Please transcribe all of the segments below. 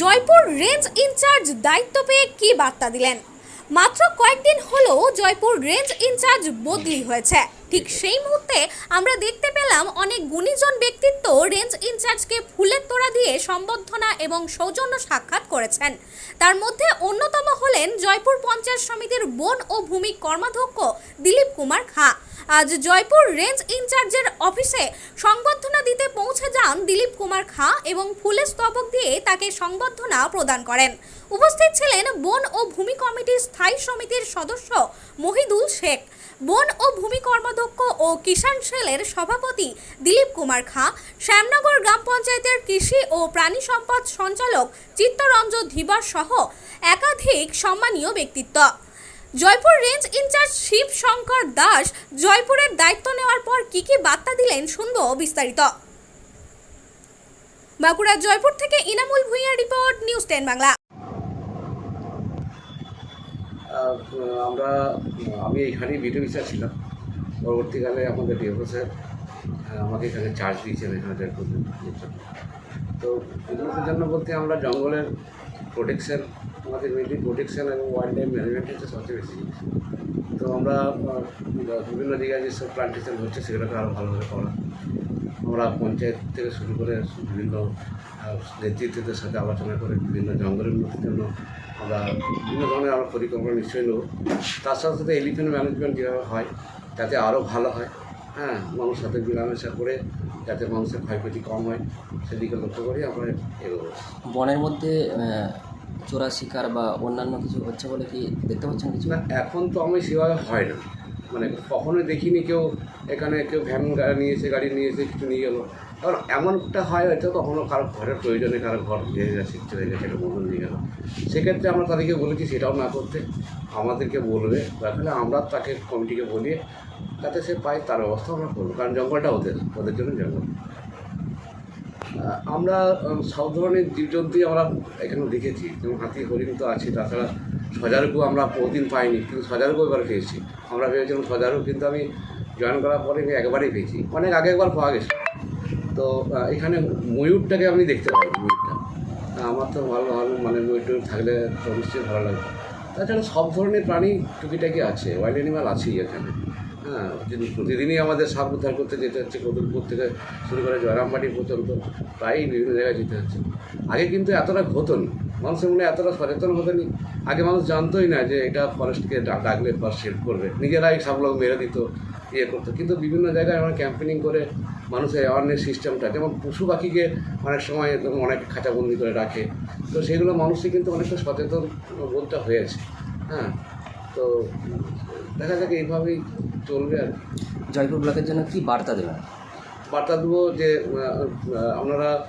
Jaipur range in charge দায়িত্ব পেয়ে কি বার্তা দিলেন? মাত্র কয়েকদিন হলো জয়পুর রেঞ্জ ইনচার্জ বদলি হয়েছে। ঠিক সেই মুহূর্তে আমরা দেখতে পেলাম অনেক গুণীজন ব্যক্তিত্ব রেঞ্জ ইনচার্জকে ফুলের তোড়া দিয়ে সম্বর্ধনা এবং সৌজন্য সাক্ষাৎ করেছেন। তার মধ্যে অন্যতম হলেন জয়পুর পঞ্চায়েত সমিতির বন ও ভূমি কর্মাধ্যক্ষ দিলীপ কুমার খাঁ। আজ জয়পুর রেঞ্জ ইনচার্জের অফিসে সংবর্ধনা দিতে পৌঁছে যান দিলীপ কুমার খাঁ এবং ফুলের স্তবক দিয়ে তাকে সংবর্ধনা প্রদান করেন। উপস্থিত ছিলেন বন ও ভূমি কমিটির স্থায়ী সমিতির সদস্য মহিদুল শেখ। বন ও ভূমি কর্মাধ্যক্ষ ও কিষাণ সেলের সভাপতি দিলীপ কুমার খাঁ। শ্যামনগর গ্রাম পঞ্চায়েতের কৃষি ও প্রাণী সম্পদ সঞ্চালক চিত্তরঞ্জন ধীবর সহ একাধিক সম্মানীয় ব্যক্তিত্ব। জয়পুর রেঞ্জ ইনচার্জ শিব শঙ্কর দাস জয়পুরের দায়িত্ব নেওয়ার পর কি কি বার্তা দিলেন শুনব বিস্তারিত। বাঁকুড়া জয়পুর থেকে Inamul Bhuiyan report, news ten Bangla. আমরা, আমি এখানেই ভিডিও বিচার ছিলাম। পরবর্তীকালে আমাদের ডিএফও স্যার আমাকে এখানে চার্জ দিয়েছেন এখানে তো এগুলোর জন্য বলতে আমরা জঙ্গলের প্রোটেকশন আমাদের মেনলি প্রোটেকশন এবং ওয়াইল্ড লাইফ ম্যানেজমেন্ট হচ্ছে সবচেয়ে বেশি তো আমরা বিভিন্ন জায়গায় যেসব প্লান্টেশন হচ্ছে, সেগুলোকে আরও ভালোভাবে করা। আমরা পঞ্চায়েত থেকে শুরু করে বিভিন্ন নেতৃত্বদের সাথে আলোচনা করে বিভিন্ন জঙ্গলের উন্নতির জন্য আমরা বিভিন্ন ধরনের আমরা পরিকল্পনা নিশ্চয়ই নেব। তার সাথে সাথে এলিফেন্ট ম্যানেজমেন্ট যেভাবে হয় যাতে আরও ভালো হয়। হ্যাঁ মানুষ সাথে মেলামেশা করে যাতে মানুষের ক্ষয়ক্ষতি কম হয় সেদিকে লক্ষ্য করে আমরা এগোবো। বনের মধ্যে চোরা শিকার বা অন্যান্য কিছু হচ্ছে বলে কি দেখতে পাচ্ছেন কিছু? না এখন তো আমি সেভাবে হয় না। মানে কখনোই দেখিনি কেউ এখানে কেউ ভ্যান গাড়ি নিয়ে এসে গাড়ি নিয়ে এসে কিছু নিয়ে গেলো। কারণ এমনটা হয় হয়তো কখনো কারও ঘরের প্রয়োজনে কারও ঘর ভেঙে গেছে হয়ে গেছে এটা বন্ধন নিয়ে গেলো। সেক্ষেত্রে আমরা তাদেরকে বলেছি সেটাও না করতে আমাদেরকে বলবে। তাহলে আমরা তাকে কমিটিকে বলিয়ে যাতে সে পায় তার ব্যবস্থা আমরা করব, কারণ জঙ্গলটা ওদের ওদের জন্য জঙ্গল। আমরা সব ধরনের জীবজন্তুই আমরা এখানে দেখেছি, যেমন হাতি, হরিণ তো আছে, তাছাড়া সজারুকু আমরা বহুদিন পাইনি, কিন্তু সজারুকু এবার পেয়েছি। আমরা ভেবেছিলাম সজারু কিন্তু আমি জয়েন করার পরে আমি একবারই পেয়েছি, অনেক আগে একবার পাওয়া গেছে। তো এখানে ময়ূরটাকে আমি দেখতে পাই ময়ূরটা। আমার তো ভালো ভালো মানে ময়ূর টয়ূর থাকলে তো নিশ্চয়ই ভালো লাগবে। তাছাড়া সব ধরনের প্রাণী টুকিটাকি আছে ওয়াইল্ড অ্যানিমাল আছেই এখানে। হ্যাঁ প্রতিদিনই আমাদের সাপ উদ্ধার করতে যেতে হচ্ছে কদমপুর থেকে শুরু করে জয়রামবাটি পর্যন্ত প্রায়ই বিভিন্ন জায়গায় যেতে হচ্ছে। আগে কিন্তু এতটা হতো না। মানুষের মনে এতটা সচেতন হতোনি আগে মানুষ জানতোই না যে এটা ফরেস্টকে ডাকলে ফরেস্ট হেল্প করবে। নিজেরাই লোক মেরে দিত ইয়ে করতো। কিন্তু বিভিন্ন জায়গায় আমরা ক্যাম্পেনিং করে মানুষের অ্যাওয়ারনেস সিস্টেমটা যেমন পশু পাখিকে অনেক সময় অনেক খাঁচাবন্দি করে রাখে। তো সেগুলো মানুষই কিন্তু অনেকটা সচেতন বোধটা হয়েছে। হ্যাঁ তো দেখা যাক এইভাবেই চলবে আর কি। জয়পুর ব্লকের জন্য কি বার্তা দেবেন? বার্তা দেবো যে আপনারা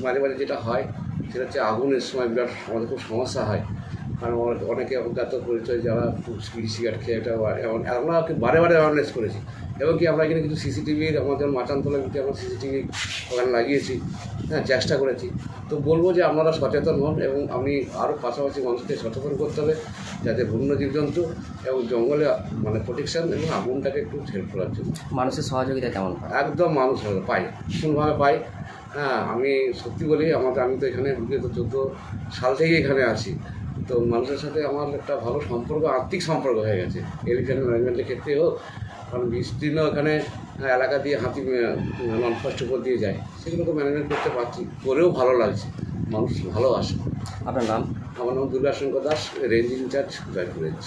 মাঝে মাঝে যেটা হয় সেটা হচ্ছে আগুনের সময় বিরাট আমাদের খুব সমস্যা হয়। কারণ অনেক- অজ্ঞাত পরিচয় যারা বিড়ি সিগারেট খেয়ে এটা আমরা বারে বারে অ্যাওয়ারনেস করেছি। এবং কি আমরা এখানে কিছু সিসিটিভির আমাদের মাচানতলার ভিতরে আমরা সিসিটিভি ওখানে লাগিয়েছি হ্যাঁ চেষ্টা করেছি। তো বলব যে আপনারা সচেতন হন এবং আমি আরও পাশাপাশি মানুষকে সচেতন করতে হবে যাতে বন্য জীবজন্তু এবং জঙ্গলে মানে প্রোটেকশন এবং আগুনটাকে একটু হেল্প করার জন্য। মানুষের সহযোগিতা কেমন পায় একদম মানুষ পাই ভীষণভাবে পাই। হ্যাঁ আমি সত্যি বলি আমাদের আমি তো এখানে বিগত চোদ্দ সাল থেকেই এখানে আছি। তো মানুষের সাথে আমার একটা ভালো সম্পর্ক আর্থিক সম্পর্ক হয়ে গেছে। এলিফ্যান্ট ম্যানেজমেন্টের ক্ষেত্রে হোক কারণ বিস্তীর্ণ এখানে এলাকা দিয়ে হাতি নন ফার্স্ট উপর দিয়ে যায়। সেগুলোকে ম্যানেজমেন্ট করতে পারছি করেও ভালো লাগছে। মানুষ ভালোবাসে। আপনার নাম? আমার নাম Durgashankar Das range incharge Jaipur range